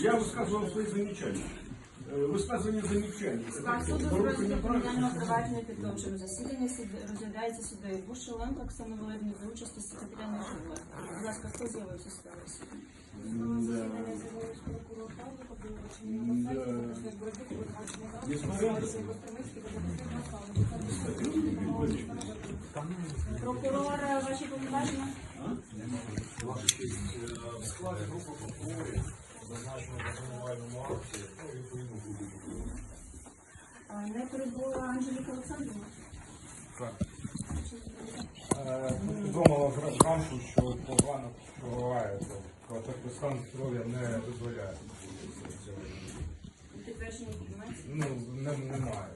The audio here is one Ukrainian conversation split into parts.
Я высказывал свои замечания. Э, Высказывание замечаний. Склад суду з Порушення розгляду прав. кримінального провадження підточим засідання суд розглядається судою Бушеленко Оксана Володимирівна за участі секретаря Нежула. Будь ласка, хто з'явився з того засідання? Засідання з'явилась прокурор Павло, обвинувачення на посаді, після боротьби обвинувачення за Беспорядок. Костромицький та Запорізький Михайло. Прокурор, е, ваші повноваження? В складі групи прокурорів зазначено в обвинувальному акті, ну, відповідно буде. Е, Не перебула Анжеліка Олександрівна. Думала зранку, що погано впливає, то такий стан здоров'я не дозволяє. Підтвердження документів. Ну, не, немає.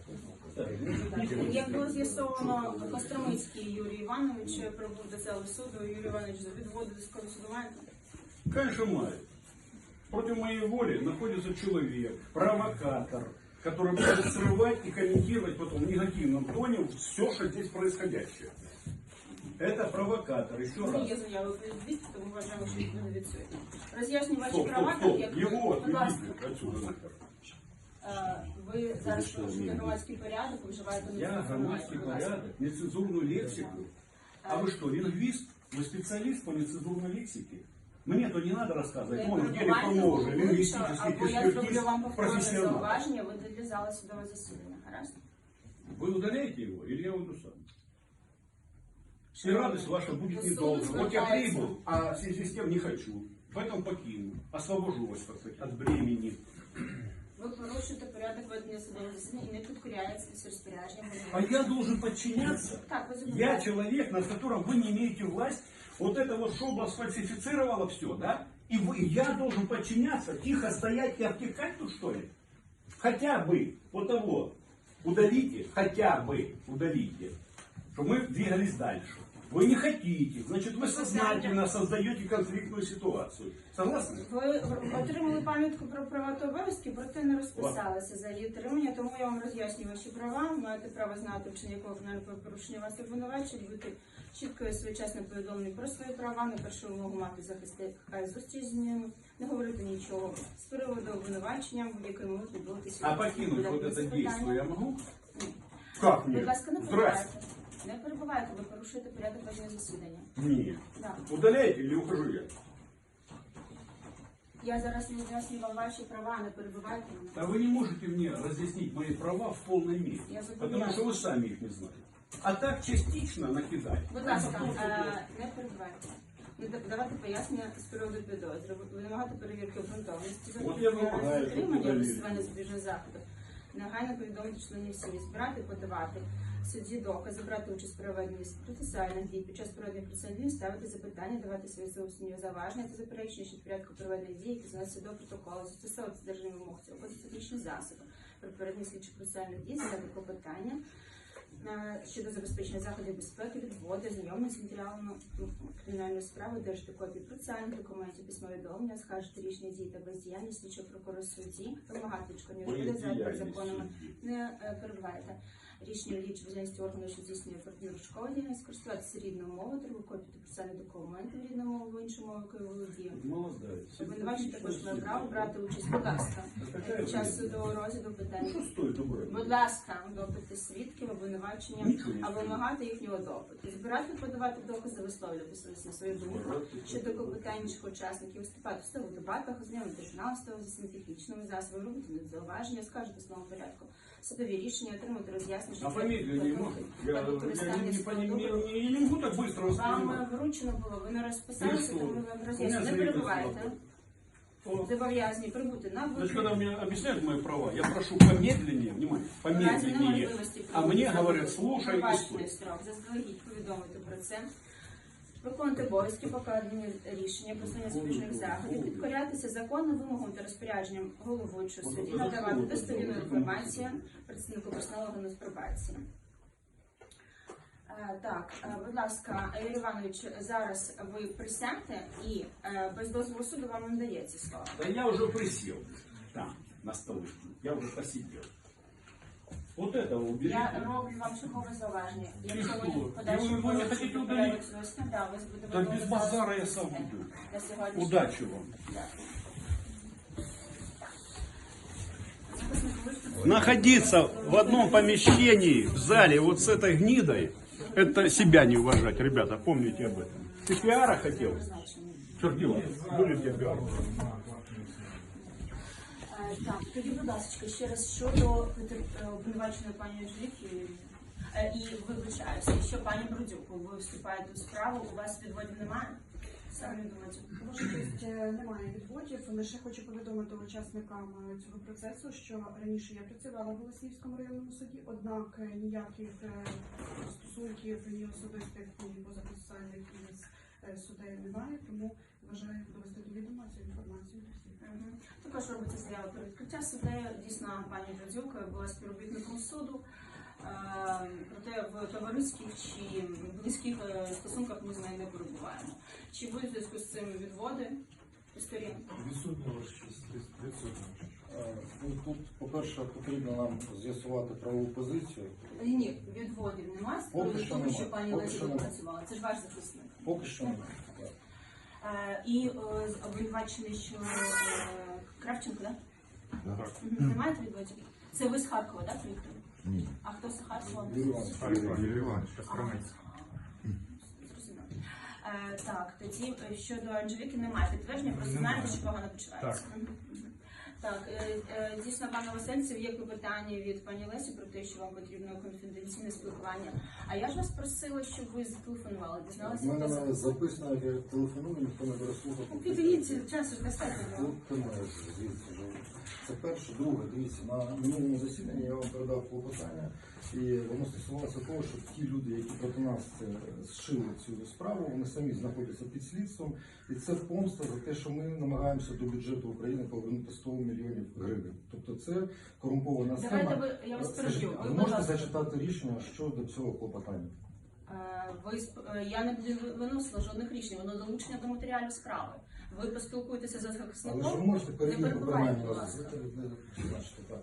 Як було з'ясовано, Костромицький Юрій Іванович прибув до цього суду. Юрій Іванович відводив до скору суду маєте? Конечно, мает. Против моей воли находится человек, провокатор, который будет срывать и комментировать потом в негативном тоне все, что здесь происходящее. Это провокатор, еще раз. Є заяви про відвід, тому вважаємо, що їх не відсутні. Роз'ясню ваші Стоп, права, стоп, так стоп. як Его будь ласка. отведите отсюда нахер. Е, Ви зараз порушуєте громадський порядок, ви вживаєте Я нецензурну громадский лексику. Будь ласка. порядок, нецензурную лексику. А вы что, лингвист? Вы специалист по нецензурной лексике? Мне-то не надо рассказывать. Ви Он в деле перебуваєте поможет, головуючого, лингвистический Або я зроблю экспертиз, вам повторне профессионал. зауваження, ви для зали судового засідання. Гаразд? Вы удаляете его, или я уйду сам? И радость ваша будет Суд недолго. Вот я звертается. прибыл, а в связи с тем не хочу. Поэтому покину. Освобожу вас, так сказать, от бремени. Ви порушуєте порядок ведення судового засідання і не підкоряєтеся розпорядженням. А я должен подчиняться? Так, ви Я зобов'язані. человек, над которым вы не имеете власть. Вот это вот шобло сфальсифицировало все, да? И вы, я должен подчиняться, тихо стоять и обтекать тут, что ли? Хотя бы вот того удалите, хотя бы удалите, чтобы мы двигались дальше. Вы не хотите, значит вы сознательно создаете конфликтную ситуацию. Согласны? Ви отримали пам'ятку про права та обов'язки, проте не розписалися за її отримання, тому я вам роз'яснюю ваші права. Маєте право знати, вчинення якого кримінального порушення вас обвинувачують, бути чітко і своєчасно повідомлені про свої права, не першу вимогу мати захисти хай зустріч з ними, не говорити нічого з приводу обвинувачення, будь-якої мови відбуватися. А покинуть вот это Запитання. действие я могу? Ні. Как Будь нет? ласка, не Здрасте. перебувайте. Не перебувайте, ви порушуєте порядок ведення засідання. Нет. Да. Удаляете или ухожу я? Я зараз не роз'яснюю вам ваші права, не перебувайте мене. А вы не можете мне разъяснить мои права в полной мере, Я зобов'язана. потому что вы сами их не знаете. А так частично накидать. Будь ласка, е, не перебувайте. Не да- давати пояснення з приводу підозри, вимагати перевірки обґрунтованості, От я вимагаю, щоб затримання перевірили. висування запобіжного заходу, негайно повідомити членів сім'ї, збирати, подавати судді докази, брати участь в проведенні процесуальних дій, під час проведення процесуальних дій ставити запитання, давати свої зовсім заваження та заперечення щодо порядку проведення дій, які заносять до протоколу, застосовувати державні вимог цього кодексу засоби при передній слідчих процесуальних дій, задати клопотання, щодо забезпечення заходів безпеки, відводи, знайомих з матеріалами ну, кримінальної справи, держати копії процесуальних документів, письмові довідки, скажете рішення дій та бездіяльність слідчого прокурора судді, вимагати відшкодні за законами. Не перебувайте. перебуваєте. Рішення ліч бездіяльності органу, що здійснює партнершкова діяльність, користуватися рідною мовою, треба копії та процесуальних документів рідною мовою, іншою мовою, якою володіє. Молодец. Обвинувачення також має право брати участь, будь ласка, під час судового розгляду Ну стоит убрать? Будь ласка, допити свідків, обвинувачення, а вимагати їхнього допиту. Збирати, подавати докази, висловлюватися на свою думку щодо клопотань учасників, виступати в судових дебатах, ознайомити журнал судового засідання технічними засобами, робити зауваження, скажете в словом порядку, судові рішення, отримати роз'яснення. А фамилию не можно? Я, я, не, не, не, не, не могу так быстро Вам воспринимать. вручено було, ви не розписалися, Ну, тому ми вам. Не перебувайте. О. Зобов'язані прибути на Значит, когда мне объясняют мои права, я прошу помедленнее, внимание, Наразі немає помедленнее. можливості А прибути мне говорят, слушай и стой. строк. Заздалегідь повідомити про це. Виконувати обов'язки, покладені рішення про зняття спільних заходів, підкорятися законним вимогам та розпорядженням головуючого судді, надавати достовірну інформацію представнику персоналу з пробації. Е, Так, е, будь ласка, Юрій Іванович, зараз ви присядьте і е, без дозволу суду вам не дається слово. Да я уже присел там, на столе. Я уже посидел. От этого уберіть. Я роблю вам чергове зауваження. Якщо ви в не хочете удалити? Да, без базара я сам буду. Удачи вам. Находиться в одном помещении, в зале, вот с этой гнидой, это себя не уважать, ребята, помните об этом. Ты пиара хотел? Черт, Были тебе пиара? Так, тоді, будь ласка, ще раз щодо е, обвинуваченої пані Анжеліки. Е, І вибачаюся, що пані Брудюк, ви вступаєте у справу, у вас відводів немає? Честь, е, немає відводів. Лише хочу повідомити учасникам цього процесу, що раніше я працювала в Голосіївському районному суді, однак ніяких стосунків ні особистих, ні позапроцесуальних із е, суддею немає, тому вважаю довести до відома цю інформацію до всіх. Також робиться заява про відкриття суддею. Дійсно, пані Брудюк була співробітником суду. Е, Проте в товариських чи близьких е, стосунках ми з нею не перебуваємо. Чи будуть в зв'язку з цим відводи сторін? Відсутня. Е, ну, Тут, по-перше, потрібно нам з'ясувати правову позицію. Ні, відводів немає приводу що пані Лесі працювала. Це ж ваш захисник. Поки що немає. Е, І е, обвинувачений, що е, Кравченко, так? Мгм. Не маєте відводів? Це ви з Харкова, так, приїхали? Ні. А хто з Харкова? Юрій Іванович. Е, Так, тоді щодо Анжеліки немає підтвердження, просто знаєте, що погано почувається. Так, е, е, дійсно, пане Васильцев, є питання від пані Лесі про те, що вам потрібно конфіденційне спілкування. А я ж вас просила, щоб ви зателефонували, дізналися, хто мене за- записано, як я телефоную, ніхто не бере слухати. Ну, Підвіться, часу ж достатньо. вже. Це перше. Друге, дивіться, на минулому засіданні я вам передав клопотання, і воно стосувалося того, що ті люди, які проти нас зшили цю справу, вони самі знаходяться під слідством, і це помста за те, що ми намагаємося до бюджету України повернути 100 мільйонів гривень. Тобто це корумпована Давайте ви- я вас Скажіть, переб'ю. Ви, можете зачитати рішення щодо цього клопотання? Е, Ви е, я не буду виносила жодних рішень, воно долучення до матеріалів справи. Ви поспілкуєтеся з Але ж ви можете перевірити принаймні так.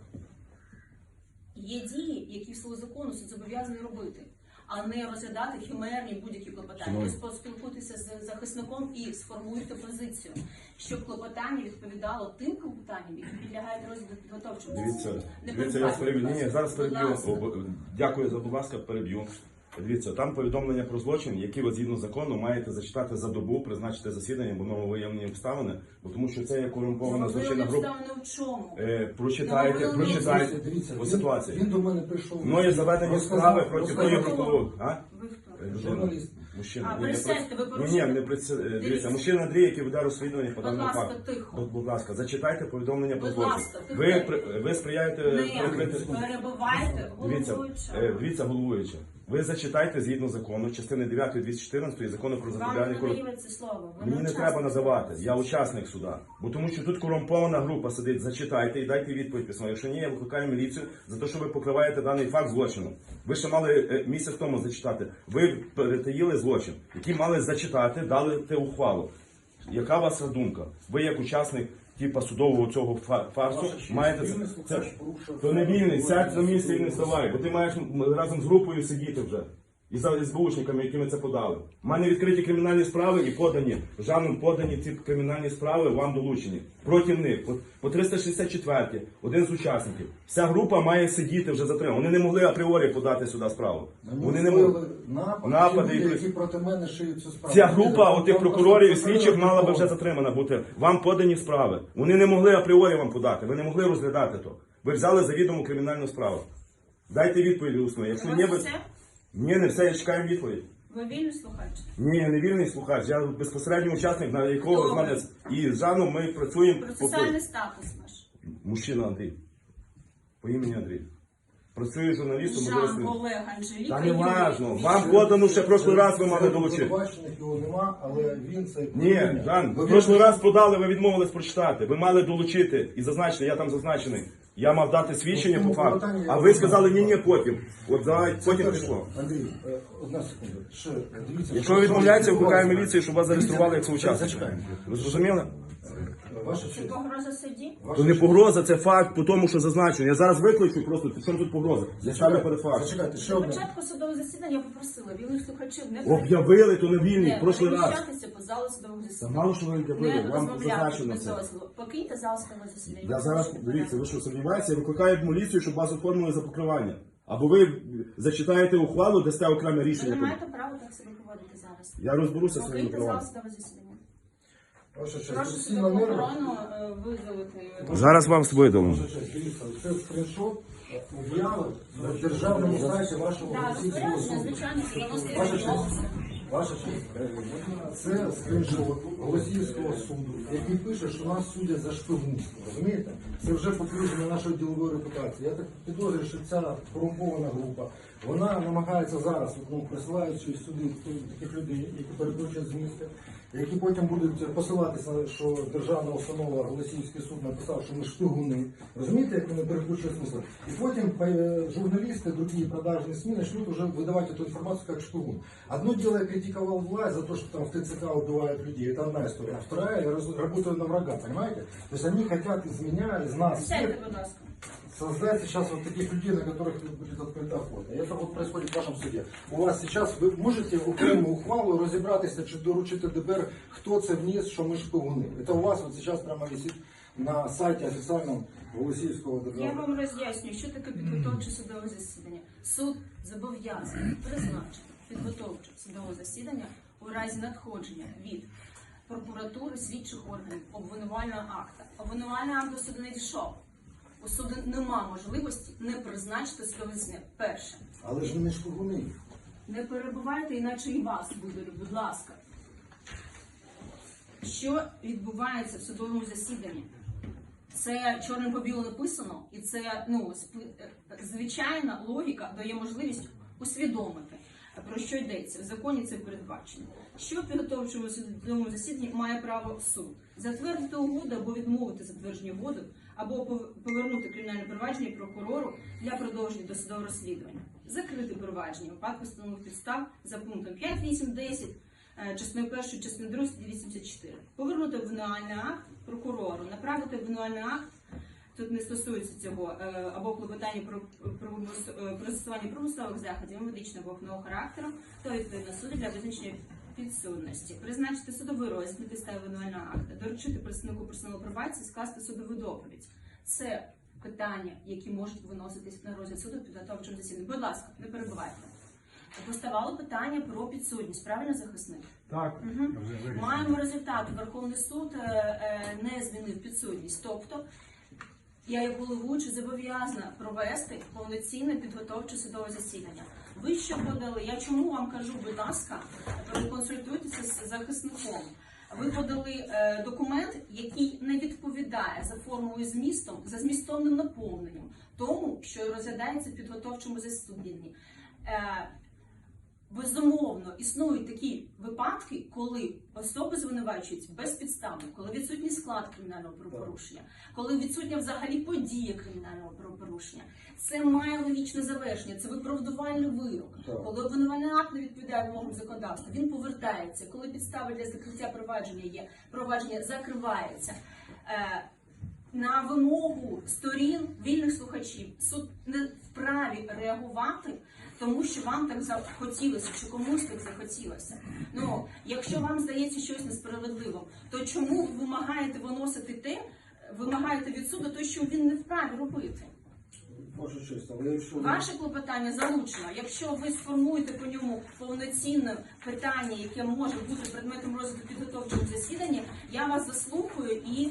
Є дії, які в силу закону суд зобов'язаний робити, а не розглядати хімерні будь-які клопотання. Ви поспілкуйтеся з захисником і сформуйте позицію, щоб клопотання відповідало тим клопотанням, які підлягають розгляду підготовчому. Дивіться, дивіться, я переб'ю. Зараз переб'ю. Дякую за, будь ласка, переб'ю. Дивіться, там повідомлення про злочин, які ви згідно закону маєте зачитати за добу, призначити засідання, бо нововиявлені обставини, бо тому що це є корумпована злочинна група. обставини в чому? Е, прочитайте, Нововиявлені прочитайте Дивіться, по він- ситуації. Він до мене прийшов. Мною заведені розказав- справи проти розказав- тої. А? Ви хто? Е, людина. Журналіст. Мужчина. А, Ні, не присядьте, ви при- Ні, ні, не при... Дивіться, Дивіться. мужчина Андрій, який веде розслідування по Будь даному ласка, факту. тихо. Будь, будь ласка, зачитайте повідомлення про Будь злочин. ласка, тихо. Ви, при- ви сприяєте Не прикрити... перебивайте Дивіться, е, дивіться, головуюча. Ви зачитайте згідно закону, частини 9 214 закону про запобігання корупції. надається слово. Ви Мені не учасник треба називати. Я учасник суда. Бо тому що тут корумпована група сидить. Зачитайте і дайте відповідь письмо. Якщо ні, я викликаю міліцію за те, що ви покриваєте даний факт злочину. Ви ще мали е, місяць тому зачитати. Ви перетаїли злочин, який мали зачитати, дали те ухвалу. Яка ваша думка? Ви як учасник типа судового цього фа- фарсу маєте це. це то не вільний, сядь на місце і не вставай, бо ти маєш разом з групою сидіти вже. І за СБУшниками, які ми це подали. У мене відкриті кримінальні справи і подані. Жаном подані ці кримінальні справи вам долучені. Проти них. От по 364 один з учасників. Вся група має сидіти вже затримана. Вони не могли апріорі подати сюди справу. Вони не могли. напад, Напади люди, які проти мене шиють цю справу. Ця група отих прокурорів і слідчих мала би вже затримана бути. Вам подані справи. Вони не могли апріорі вам подати. Ви не могли розглядати то. Ви взяли завідому кримінальну справу. Дайте відповідь усно. Якщо ні, ви... ні, не все, я чекаю відповідь. Ви вільний слухач? Ні, не вільний слухач. Я безпосередньо учасник, на якого з мене і з Жаном ми працюємо. по- Процесуальний статус ваш. Мужчина Андрій. По імені Андрій. Працюю журналістом. Жан. Олег Анжеліка. Та не Юрій важно. Вам подано ще прошлий раз ви мали долучити. обвинувачених його нема, але він це Ні, Жан, Ви прошлий раз подали, ви відмовились прочитати. Ви мали долучити і зазначити, я там зазначений. Я мав дати свідчення по факту. А ви сказали, ні, ні, потім. От давай, потім пішло. Андрій, е, одна секунда. Якщо що- ви відмовляєтеся, що міліцію, щоб вас зареєстрували як соучасника. Ви зрозуміли? Ваша Це честь. погроза судді? Ваша То не честь. погроза, це факт по тому, що зазначено. Я зараз викличу просто, що тут погроза? Я ставлю перед фактом. Зачекайте, ще На одне. початку судового засідання я попросила вільних слухачів не Об'явили, то не вільний, прошлий раз. переміщатися по залу судового Та засідання. мало що ви Не об'явили, вам розмовляти зазначено без це. дозволу. Покиньте зал судового засідання. Я зараз, дивіться, ви що сумніваєтеся, я викликаю міліцію, щоб вас оформили за покривання. Або ви зачитаєте ухвалу, дасте окреме Ви не рішення. маєте права так себе поводити зараз. Я розберуся зі своїми Покиньте зал правами. судового засідання. Прошу Всі судову охорону е. Зараз вам дивіться, це скріншот об'яви на державному сайті вашого Так, розпорядження, суду. звичайно, Ваша честь. Ваша честь, це скріншот Голосіївського суду, який пише, що нас судять за шпигунство. Розумієте? Це вже покруження нашої ділової репутації. Я так підозрюю, що ця корумпована група, вона намагається зараз, ну, присилаючи сюди таких людей, які перекручують змісти, які потім будуть посилатися, що державна установа Голосіївський суд написав, що ми шпигуни. Розумієте, як вони перекручують смисл? І потім е, журналісти, другі продажні СМИ начнут уже выдавать эту информацию как шпигун. Одно дело, я критиковал власть за то, что там в ТЦК убивают людей, это одна история. А вторая, я раз- работаю на врага, понимаете? То есть они хотят из меня, из нас всех Сядьте, будь ласка. создать сейчас вот таких людей, на которых будет открыта охота. И это вот происходит в вашем суде. У вас сейчас ви можете окрему ухвалу розібратися чи доручити ДБР, хто це вніс, що ми шпигуни. Это у вас вот сейчас прямо висит на сайті офіційному Голосіївського Я державного. вам роз'яснюю, що таке підготовче судове засідання. Суд зобов'язаний призначити підготовче судове засідання у разі надходження від прокуратури слідчих органів обвинувального акта. Обвинувальний акт до суду не дійшов. У суду нема можливості не призначити засідання. Перше, Але ж не шпигуни. не перебувайте, іначе і вас видалю, будь ласка. Що відбувається в судовому засіданні? Це чорним по білому написано, і це ну е, звичайна логіка дає можливість усвідомити, про що йдеться. В законі це передбачено. Що в підготовчому судовому засіданні має право суд? Затвердити угоду або відмовити затвердження угоди, або повернути кримінальне провадження прокурору для продовження досудового розслідування, закрити провадження випадку встановлених підстав за пунктом 5, 8, 10, е, частиною першої, частиною другої 84. Повернути обвинувальний акт прокурору, направити обвинувальний акт. Тут не стосується цього е, або клопотання е, про застосування примусових заходів медичного або характеру, то відповідно суду для визначення підсудності, призначити судовий розгляд на підставі обвинувального акта, доручити представнику персоналу пробації скласти судову доповідь. Це питання, які можуть виноситись на розгляд суду підготовчому засіданні. Будь ласка, не перебувайте. Поставало питання про підсудність. Правильно захисник? Так, вирішено. Маємо результат. Верховний суд е, е, не змінив підсудність. Тобто я як головуючий зобов'язана провести повноцінне підготовче судове засідання. Ви ще подали? Я чому вам кажу, будь ласка, проконсультуйтеся з захисником. Ви подали е, документ, який не відповідає за формою змістом, за змістовним наповненням тому, що розглядається в підготовчому засіданні. Безумовно, існують такі випадки, коли особи звинувачуються безпідставно, коли відсутній склад кримінального правопорушення, коли відсутня взагалі подія кримінального правопорушення. Це має логічне завершення, це виправдувальний вирок. Коли обвинувальний акт не відповідає вимогам законодавства, він повертається. Коли підстави для закриття провадження є, провадження закривається. Е, на вимогу сторін вільних слухачів суд не вправі реагувати, тому що вам так захотілося, чи комусь так захотілося. Ну, якщо вам здається щось несправедливим, то чому ви вимагаєте виносити те, вимагаєте від суду те, що він не вправі робити? Ваша честь, але якщо Ваше клопотання залучено. Якщо ви сформуєте по ньому повноцінне питання, яке може бути предметом розгляду підготовчого засідання, я вас заслухаю і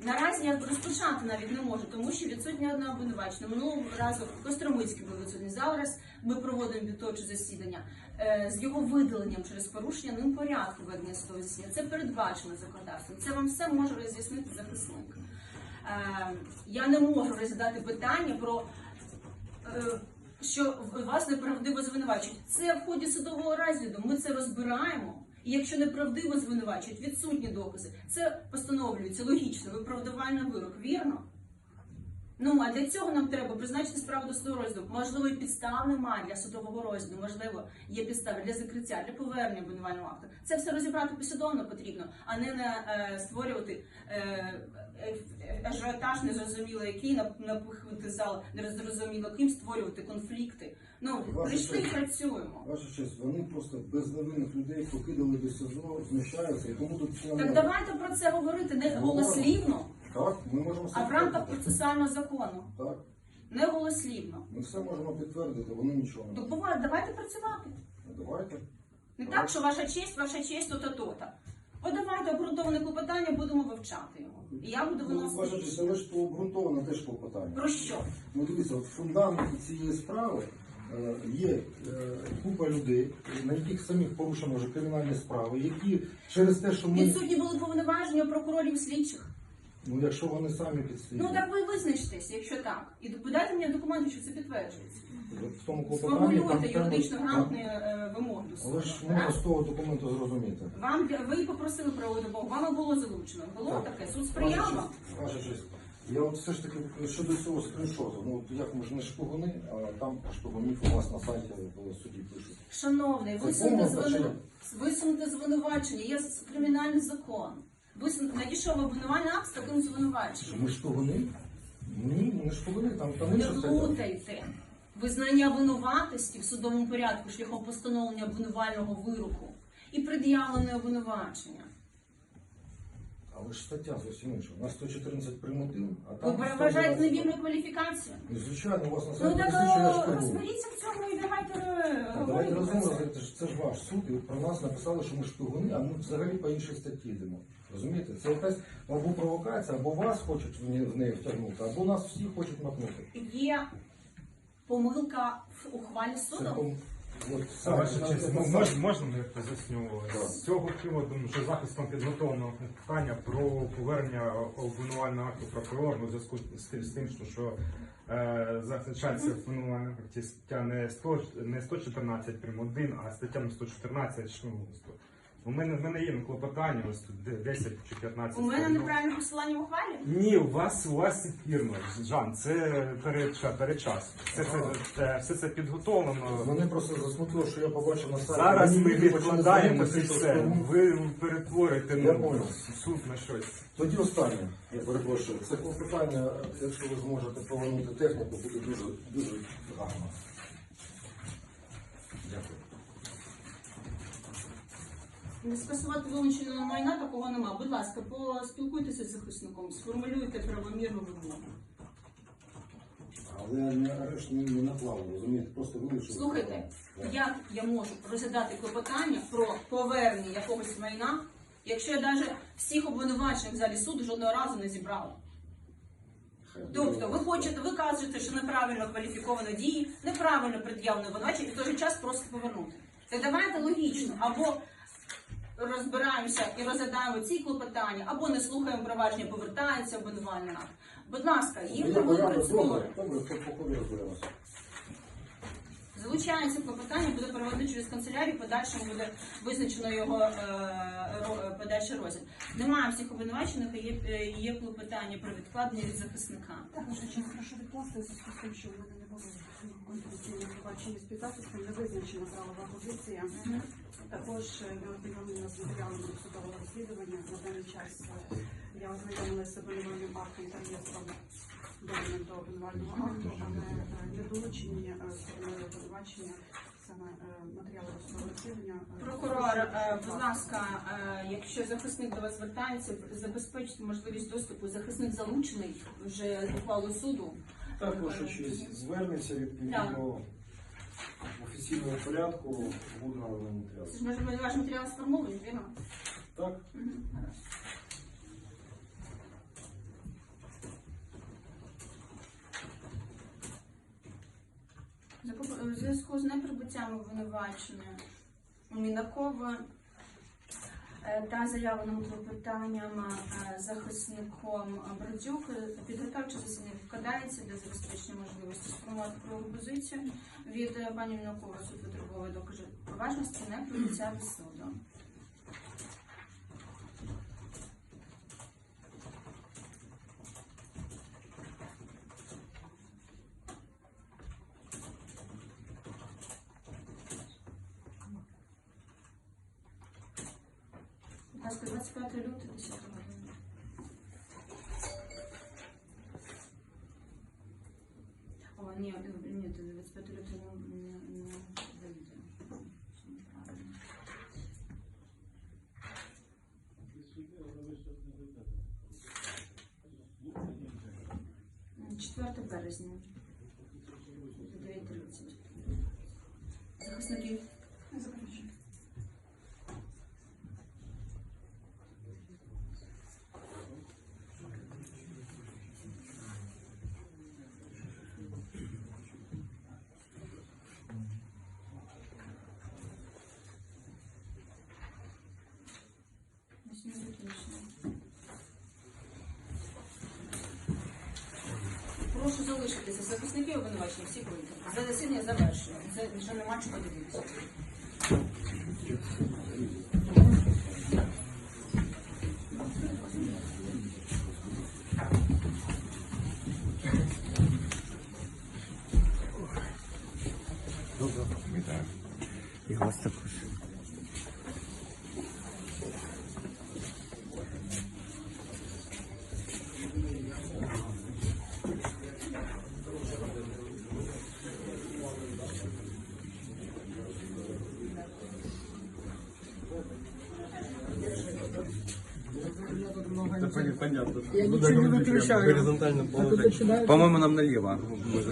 наразі я розпочати навіть не можу, тому що відсутня одна обвинувачена. Минулого разу Костромицький був відсутній. Зараз ми проводимо підготовче засідання е, з його видаленням через порушення ним порядку ведення судового засідання. Це передбачено законодавством. Це вам все може роз'яснити захисник. Е, я не можу розглядати питання про е, що вас неправдиво звинувачують. Це в ході судового розгляду. Ми це розбираємо. І якщо неправдиво звинувачують, відсутні докази, це постановлюється логічно, виправдувальний вирок. Вірно? Ну а для цього нам треба призначити справу до судового розгляду. Можливо, і підстав немає для судового розгляду. Можливо, є підстави для закриття, для повернення обвинувального акту. Це все розібрати послідовно потрібно, а не на, е, створювати е, е, е, ажіотаж незрозуміло який, нап- напихувати зал незрозуміло ким, створювати конфлікти. Ну прийшли і працюємо. Ваша честь, вони просто безневинних людей покидали до СИЗО, знущаються, і тому тут все Так давайте про це говорити не голослівно, Так, ми можемо а в рамках підтвердити. процесуального закону. Так, Не голослівно. ми все можемо підтвердити, вони нічого не буває, давайте працювати. Ну, Давайте. Не так, що ваша честь, ваша честь, то-то, то-то. Подавайте обґрунтоване клопотання, будемо вивчати його. І я буду Ну, Ваша виносити. честь, але ж то обґрунтовано теж клопотання. Про що? Ну дивіться, от в фундаменті цієї справи є е, купа людей, на яких самих порушено вже кримінальні справи, які через те, що ми, Відсутні були повноваження прокурорів слідчих. ну якщо вони самі підслідні, Ну так ви визначтеся, якщо так. І подайте мені документи, що це підтверджується. в тому клопотанні там юридично грамотні е, вимоги до Але ж можна з того документу зрозуміти. Вам ви попросили правову допомогу, вам було залучено. Було Так. таке, суд сприяв вам. Честь. Я от все ж таки щодо цього скріншоту, ну от як ми ж не шпигуни, а там шпигунів у вас на сайті в суді пишуть. Шановний, висунути звину... висунути звинувачення, є кримінальний закон. Висунути надійшов обвинувальний акт з таким звинуваченням. ми шпигуни? Ні, ми не шпигуни, там там Не інша стаття. плутайте. Визнання винуватості в судовому порядку шляхом постановлення обвинувального вироку і пред'явлене обвинувачення. Але ж стаття зовсім інша. У нас 114 прим. 1, а там... Ви переважаєте 112. невірну кваліфікацію. Ну, звичайно, у вас на Ну сайті так що я е, шпигун. розберіться в цьому і давайте е, А говорити Давайте про разом це. розглядати, ж- це ж ваш суд, і про нас написали, що ми шпигуни, а ми взагалі по іншій статті йдемо. Розумієте? Це якась або провокація, або вас хочуть в неї, в неї втягнути, або нас всіх хочуть макнути. Є помилка в ухвалі Це суду. пом- Ваша честь, ну, мож, можна я поясню? З цього приводу, ну, що захистом підготовлено питання про повернення обвинувального акту прокурору у зв'язку з тим, з тим, що, що е, зазначається акті стаття не, 100, не 114 прим. 1, а стаття 114 ну, 100. У мене, в мене є клопотання, ось тут 10 чи 15 У мене сторінок. неправильне посилання в ухвалі. Ні, у вас у вас вірно, Жан, це перечас. Все це, це, все це підготовлено. Мене просто засмутило, що я побачив на сайті. Зараз ми відкладаємо це все. Ви перетворите Я ну, понял. суд на щось. Тоді останнє, я перепрошую. Це клопотання, якщо ви зможете повернути техніку, буде дуже, дуже гарно. Дякую. Не скасувати вилученого майна такого нема. Будь ласка, поспілкуйтеся з захисником, сформулюйте правомірну вимогу. Але не арешт не, наклали, розумієте, просто вилучили. Слухайте, як я можу розглядати клопотання про повернення якогось майна, якщо я навіть всіх обвинувачених в залі суду жодного разу не зібрала? Тобто ви хочете, ви кажете, що неправильно кваліфіковано дії, неправильно пред'явлено обвинувачення і в той же час просто повернути. Так давайте логічно, або розбираємося і розглядаємо ці клопотання, або не слухаємо провадження, повертається обвинувальний акт. Будь ласка, їм порядок, процедури. Залучається клопотання, буде проведено через канцелярію, подальшому буде визначено його е, е, подальший розгляд. Немає всіх обвинувачених, є, е, є клопотання про відкладення від захисника. Так, ваша честь, прошу відкласти у з тим, що в мене не було конституційного з підзахистом, не визначена правова позиція. Також е, ми ознайомлені з матеріалами судового розслідування. На даний час е, я ознайомилася з обвинувальним актом та реєстром доданих до обвинувального акту, але е, не долучені е, стороною обвинувачення саме е, матеріали судового розслідування. е, Прокурор, е, будь ласка, е, якщо захисник до вас звертається, забезпечте можливість доступу. Захисник залучений вже ухвалу суду. Так, ваша честь, звернеться відповідно в офіційному порядку, буде наданий матеріал. Це ж може ваш матеріал сформований, вірно? Так? У зв'язку з неприбуттям обвинувачення Мінакова е, та заявленим клопотанням е, захисником Бродюк е, підготовче засідання вкладається для забезпечення можливості сформувати правову позицію від е, пані Мінокова суд витребовує докази поважності прийняття до суду. ласка, 25 лютого 10 година. О, ні, е, ні, це 25 лютого не, не, не вийде. Це неправильно. М, 4 березня. 9.30. Захисників. Не заперечую. Засідання закінчено. Залишитися. Захисники обвинувачення, всі будуть. За засідання завершено. Це вже нема чого дивитися. І вас також. Понятно. Я ничего не выключаю. Горизонтальном положении. По-моему, нам налево нет?